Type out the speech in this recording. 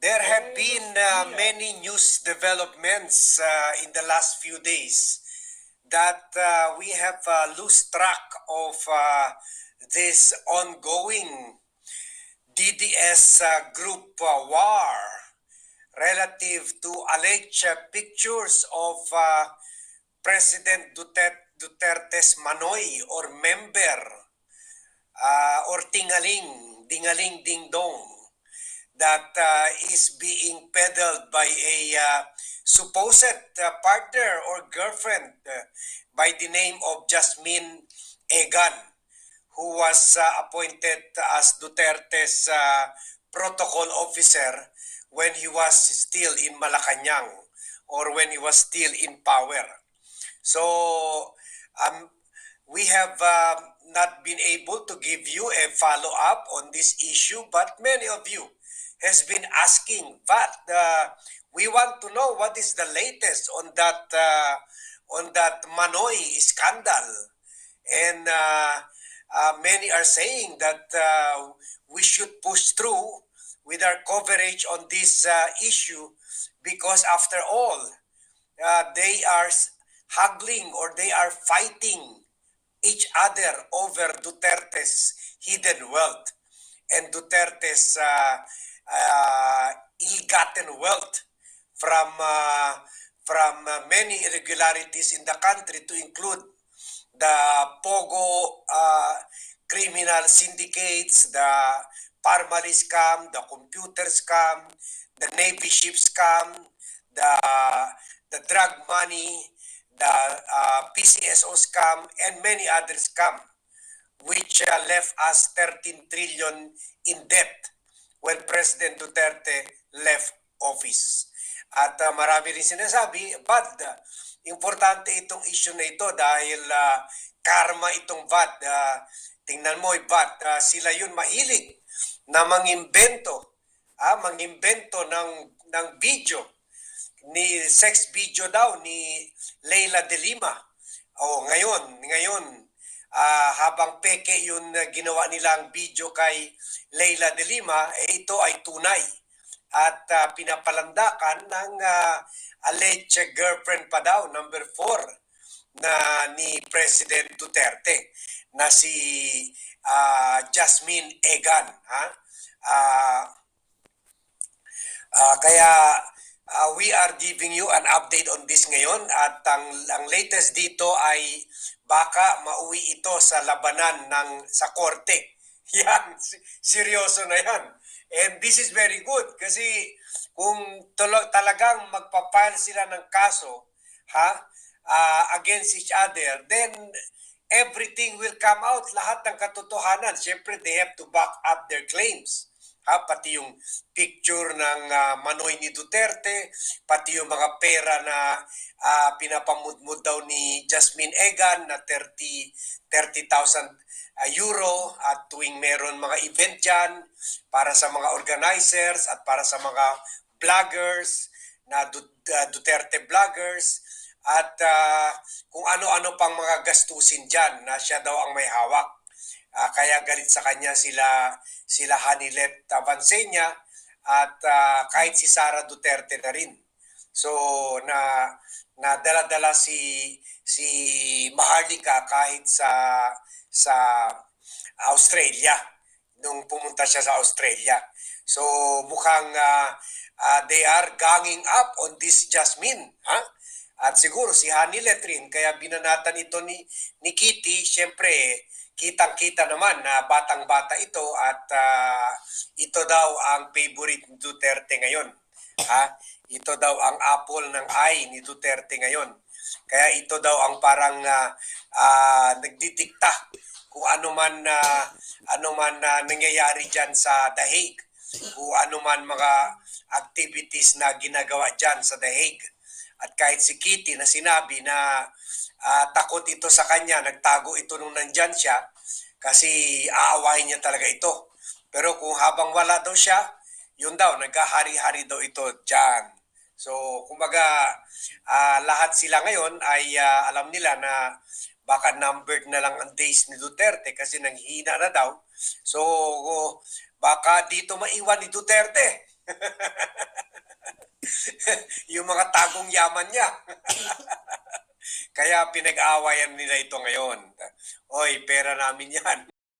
There have been uh, many news developments uh, in the last few days that uh, we have uh, lost track of uh, this ongoing DDS uh, group uh, war relative to alleged pictures of uh, President Duterte, Duterte's Manoy or member uh, or tingaling, dingaling ding dong that uh, is being peddled by a uh, supposed uh, partner or girlfriend uh, by the name of Jasmine Egan, who was uh, appointed as Duterte's uh, protocol officer when he was still in Malacanang or when he was still in power. So um, we have uh, not been able to give you a follow up on this issue, but many of you has been asking. But uh, we want to know what is the latest on that uh, on that Manoy scandal, and uh, uh, many are saying that uh, we should push through with our coverage on this uh, issue because after all, uh, they are haggling or they are fighting each other over Duterte's hidden wealth and Duterte's uh, uh, ill-gotten wealth from uh, from uh, many irregularities in the country to include the pogo uh, criminal syndicates, the Parmali scam, the computer scam, the Navy ship scam, the the drug money, the uh, PCSO scam, and many other scam, which uh, left us 13 trillion in debt when President Duterte left office. At uh, marami rin sinasabi, bad. Importante itong issue na ito dahil uh, karma itong VAT. Uh, tingnan mo, eh, VAT, uh, sila yun mahilig na mangimbento, ah, mangimbento ng, ng video ni sex video daw ni Leila de Lima. Oh, ngayon, ngayon ah, habang peke yung uh, ginawa nilang video kay Leila de Lima, eh, ito ay tunay at ah, pinapalandakan ng ah, alleged girlfriend pa daw, number four, na ni President Duterte na si ah, Jasmine Egan. Ha? Ah, Ah, kaya ah, we are giving you an update on this ngayon at ang, ang latest dito ay baka mauwi ito sa labanan ng sa korte. Yan, seryoso na yan. And this is very good kasi kung talagang magpapile sila ng kaso ha ah, against each other, then everything will come out, lahat ng katotohanan. Siyempre, they have to back up their claims ha, pati yung picture ng ah, Manoy ni Duterte, pati yung mga pera na ah, pinapamudmud daw ni Jasmine Egan na 30 30,000 ah, euro. At tuwing meron mga event dyan para sa mga organizers at para sa mga vloggers na ah, Duterte vloggers. At ah, kung ano-ano pang mga gastusin dyan na siya daw ang may hawak. Ah, kaya galit sa kanya sila sila Hanilet Avancenia at ah, kahit si Sara Duterte na rin. So na na dala-dala si si Maharlika kahit sa sa Australia nung pumunta siya sa Australia. So mukhang ah, ah, they are ganging up on this Jasmine, ha? At siguro si Hanilet rin, kaya binanatan ito ni, ni Kitty, syempre, kitang-kita naman na batang-bata ito at ah, ito daw ang favorite ni Duterte ngayon. Ha? Ito daw ang apple ng eye ni Duterte ngayon. Kaya ito daw ang parang ah, ah, nagdidikta kung ano man na ano man na nangyayari diyan sa The Hague. Kung ano man mga activities na ginagawa diyan sa The Hague. At kahit si Kitty na sinabi na ah, takot ito sa kanya, nagtago ito nung nandyan siya kasi aawahin niya talaga ito. Pero kung habang wala daw siya, yun daw, nagkahari-hari daw ito dyan. So, kumbaga, ah, lahat sila ngayon ay ah, alam nila na baka numbered na lang ang days ni Duterte kasi nanghihina na daw. So, baka dito maiwan ni Duterte. yung mga tagong yaman niya. Kaya pinag-aawayan nila ito ngayon. Oy, pera namin yan.